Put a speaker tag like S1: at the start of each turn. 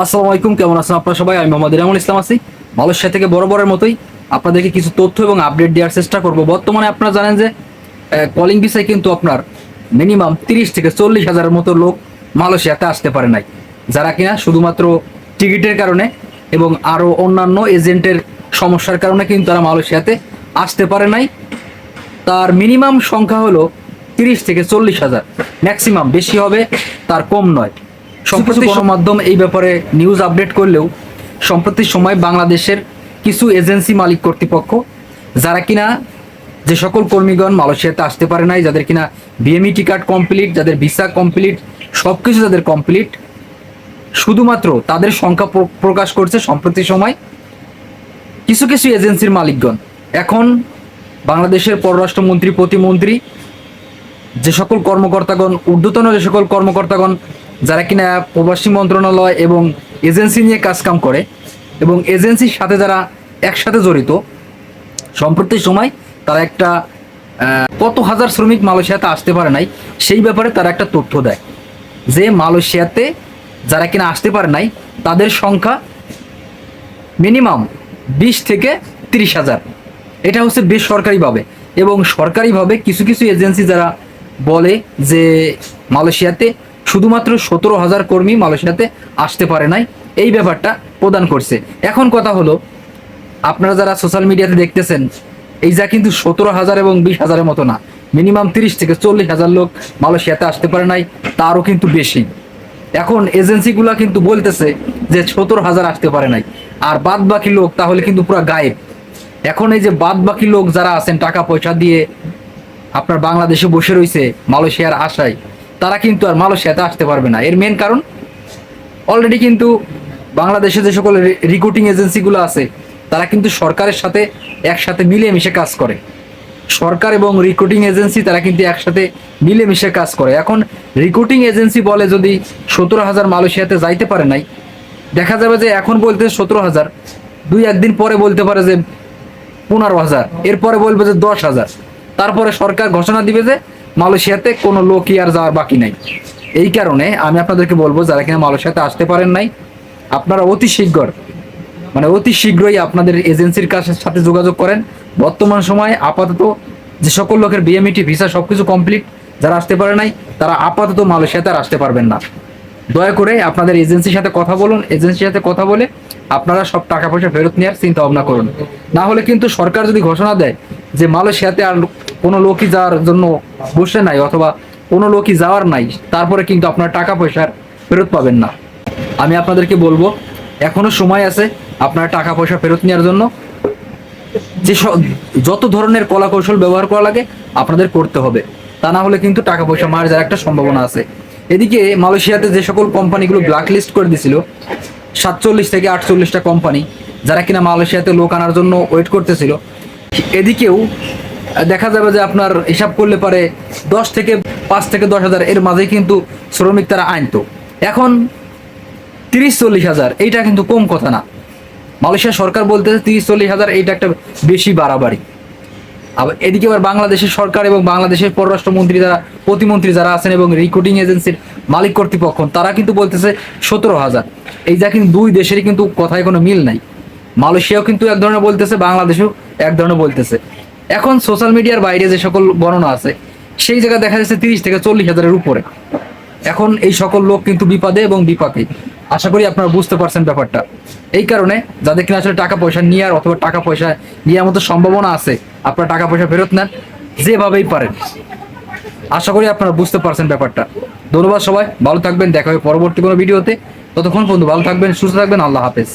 S1: আসসালামু আলাইকুম, কেমন আছেন আপনারা সবাই? আমি মোহাম্মদ ইরামুল ইসলাম আছি। মালয়েশিয়া থেকে বরাবরের মতোই আপনাদেরকে কিছু তথ্য এবং আপডেট দেওয়ার চেষ্টা করব। বর্তমানে আপনারা জানেন যে কলিং ভিসায় কিন্তু আপনার মিনিমাম তিরিশ থেকে চল্লিশ হাজারের মতো লোক মালয়েশিয়াতে আসতে পারে নাই। যারা কিনা শুধুমাত্র টিকিটের কারণে এবং আরও অন্যান্য এজেন্টের সমস্যার কারণে কিন্তু তারা মালয়েশিয়াতে আসতে পারে নাই। তার মিনিমাম সংখ্যা হলো তিরিশ থেকে চল্লিশ হাজার। ম্যাক্সিমাম বেশি হবে, তার কম নয়। সম্প্রতি গণমাধ্যম এই ব্যাপারে নিউজ আপডেট করলেও সম্প্রতি সময় বাংলাদেশের কিছু এজেন্সি মালিক কর্তৃপক্ষ যারা কিনা যে সকল কর্মীগণ মালয়েশিয়াতে আসতে পারে নাই যাদের কিনা বিএমই টিকার্ড কমপ্লিট যাদের ভিসা কমপ্লিট সব কিছু যাদের কমপ্লিট শুধুমাত্র তাদের সংখ্যা প্র- প্রকাশ করছে সম্প্রতি সময় কিছু কিছু এজেন্সির মালিকগণ। এখন বাংলাদেশের পররাষ্ট্রমন্ত্রী প্রতিমন্ত্রী যে সকল কর্মকর্তাগণ ঊর্ধ্বতন যে সকল কর্মকর্তাগণ যারা কিনা প্রবাসী মন্ত্রণালয় এবং এজেন্সি নিয়ে কাজকাম করে এবং এজেন্সির সাথে যারা একসাথে জড়িত, সম্প্রতি সময় তারা একটা কত হাজার শ্রমিক মালয়েশিয়াতে আসতে পারে নাই, সেই ব্যাপারে তারা একটা তথ্য দেয়। যে মালয়েশিয়াতে যারা কিনা আসতে পারে নাই, তাদের সংখ্যা মিনিমাম বিশ থেকে তিরিশ হাজার। এটা হচ্ছে বেসরকারিভাবে এবং সরকারিভাবে কিছু কিছু এজেন্সি যারা বলে যে মালয়েশিয়াতে শুধুমাত্র সতেরো হাজার কর্মী মালয়েশিয়াতে আসতে পারে নাই। এই ব্যাপারটা প্রদান করছে। এখন কথা হলো, আপনারা যারা সোশ্যাল মিডিয়াতে দেখতেছেন, এই যা কিন্তু সতেরো হাজার এবং বিশ হাজারের মতো না। মিনিমাম তিরিশ থেকে চল্লিশ হাজার লোক মালয়েশিয়াতে আসতে পারে নাই, তারও কিন্তু বেশি। এখন এজেন্সিগুলা কিন্তু বলতেছে যে সতেরো হাজার আসতে পারে নাই। আর বাদ বাকি লোক তাহলে কিন্তু পুরো গায়েব। এখন এই যে বাদ বাকি লোক যারা আছেন, টাকা পয়সা দিয়ে আপনার বাংলাদেশে বসে রয়েছে, মালয়েশিয়ার আশায় তারা কিন্তু আর মালয়েশিয়াতে আসতে পারবে না। এর মেন কারণ অলরেডি কিন্তু বাংলাদেশে যে সকল রিক্রুটিং এজেন্সিগুলো আছে, তারা কিন্তু সরকারের সাথে একসাথে মিলেমিশে কাজ করে। সরকার এবং রিক্রুটিং এজেন্সি তারা কিন্তু একসাথে মিলেমিশে কাজ করে। এখন রিক্রুটিং এজেন্সি বলে যদি সতেরো হাজার মালয়েশিয়াতে যাইতে পারে নাই, দেখা যাবে যে এখন বলতে সতেরো হাজার, দুই একদিন পরে বলতে পারে যে পনেরো হাজার, এরপরে বলবে যে দশ হাজার। তারপরে সরকার ঘোষণা দিবে যে মালয়েশিয়াতে কোনো লোকই আর যাওয়ার বাকি নাই। এই কারণে আমি আপনাদেরকে বলব, যারা কিনা মালয়েশিয়াতে আসতে পারেন নাই, আপনারা অতি শীঘ্র মানে অতি শীঘ্রই আপনাদের এজেন্সির কাছে সাথে যোগাযোগ করেন। বর্তমান সময়ে আপাতত যে সকল লোকের বিএমইটি ভিসা সবকিছু কমপ্লিট, যারা আসতে পারে নাই, তারা আপাতত মালয়েশিয়াতে আর আসতে পারবেন না। দয়া করে আপনাদের এজেন্সির সাথে কথা বলুন, এজেন্সির সাথে কথা বলে আপনারা সব টাকা পয়সা ফেরত নেওয়ার চিন্তা ভাবনা করুন। না হলে কিন্তু সরকার যদি ঘোষণা দেয় যে মালয়েশিয়াতে আর কোনো লোকই যাওয়ার জন্য বসে নাই অথবা কোনো লোকই যাওয়ার নাই, তারপরে কিন্তু আপনার টাকা পয়সার ফেরত পাবেন না। আমি আপনাদেরকে বলব, এখনও সময় আছে আপনার টাকা পয়সা ফেরত নেওয়ার জন্য। যে যত ধরনের কলা কৌশল ব্যবহার করা লাগে আপনাদের করতে হবে। তা না হলে কিন্তু টাকা পয়সা মার যাওয়ার একটা সম্ভাবনা আছে। এদিকে মালয়েশিয়াতে যে সকল কোম্পানিগুলো ব্ল্যাক লিস্ট করে দিছিল, সাতচল্লিশ থেকে আটচল্লিশটা কোম্পানি, যারা কিনা মালয়েশিয়াতে লোক আনার জন্য ওয়েট করতেছিল, এদিকেও দেখা যাবে যে আপনার হিসাব করলে পারে দশ থেকে পাঁচ থেকে দশ হাজার, এর মাঝে কিন্তু শ্রমিক তারা আনতো এখন তিরিশ চল্লিশ হাজার, এইটা কিন্তু কম কথা না। মালয়েশিয়া সরকার বলতেছে তিরিশ চল্লিশ হাজার, এইটা একটা বেশি বাড়াবাড়ি। আবার এদিকে আবার বাংলাদেশের সরকার এবং বাংলাদেশের পররাষ্ট্রমন্ত্রী যারা, প্রতিমন্ত্রী যারা আছেন এবং রিক্রুটিং এজেন্সির মালিক কর্তৃপক্ষ, তারা কিন্তু বলতেছে সতেরো হাজার। এই যা কিন্তু দুই দেশেরই কিন্তু কথায় কোনো মিল নাই। মালয়েশিয়াও কিন্তু এক ধরনের বলতেছে, বাংলাদেশও এক ধরনের বলতেছে। এখন সোশ্যাল মিডিয়ার বাইরে যে সকল গণনা আছে, সেই জায়গায় দেখা যাচ্ছে তিরিশ থেকে চল্লিশ হাজারের উপরে। এখন এই সকল লোক কিন্তু বিপদে এবং বিপাকে। আশা করি আপনারা বুঝতে পারছেন ব্যাপারটা। এই কারণে যাদের কিনা আসলে টাকা পয়সা নেওয়ার অথবা টাকা পয়সা নেওয়ার মতো সম্ভাবনা আছে, আপনারা টাকা পয়সা ফেরত নেন, যেভাবেই পারেন। আশা করি আপনারা বুঝতে পারছেন ব্যাপারটা। ধন্যবাদ সবাই, ভালো থাকবেন, দেখা হবে পরবর্তী কোনো ভিডিওতে। ততক্ষণ পর্যন্ত ভালো থাকবেন, সুস্থ থাকবেন, আল্লাহ হাফেজ।